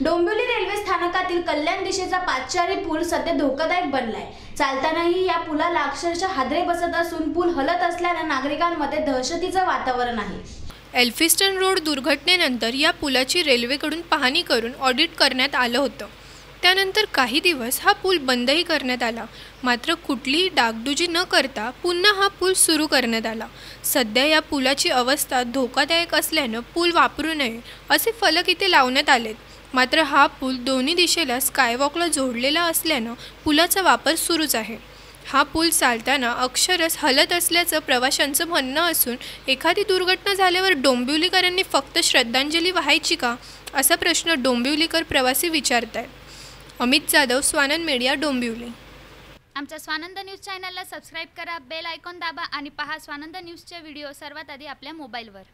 Dombivli railway स्थानकातील कल्याण दिशेचा पाचचारी पूल सध्या धोकादायक बनलाय. चालतानाही या पुलाला अक्षरशः हादरे बसत असून पूल हलत असल्यानं नागरिकांमध्ये दहशतीचं वातावरण आहे. एल्फिस्टन रोड दुर्घटनेनंतर या पुलाची रेल्वेकडून पाहणी करून ऑडिट करण्यात आलं होतं. त्यानंतर काही दिवस हा पूल बंदही करण्यात आला. मात्र कुठलीही डागडुजी न करता पुन्हा हा पूल सुरू करण्यात आला. सध्या या पुलाची अवस्था धोकादायक असल्यानं पूल वापरू नये असे फलक इथे लावण्यात आलेत. मात्र हा पूल दोन्ही दिशेला स्कायवॉकला जोडलेला असल्यानं पुलाचा वापर सुरूच आहे. हा पूल चालताना अक्षरच हलत असल्याचं प्रवाशांचं म्हणणं असून एखादी दुर्घटना झाल्यावर डोंबिवलीकरांनी फक्त श्रद्धांजली वाहायची का? असा प्रश्न डोंबिवलीकर प्रवासी विचारत आहेत अमित जाधव स्वानंद मीडिया डोंबिवली. आमच्या स्वानंद न्यूज चॅनलला सबस्क्राईब करा बेल आयकॉन दाबा आणि पहा स्वानंद न्यूजचे व्हिडिओ सर्वात आधी आपल्या मोबाईलवर.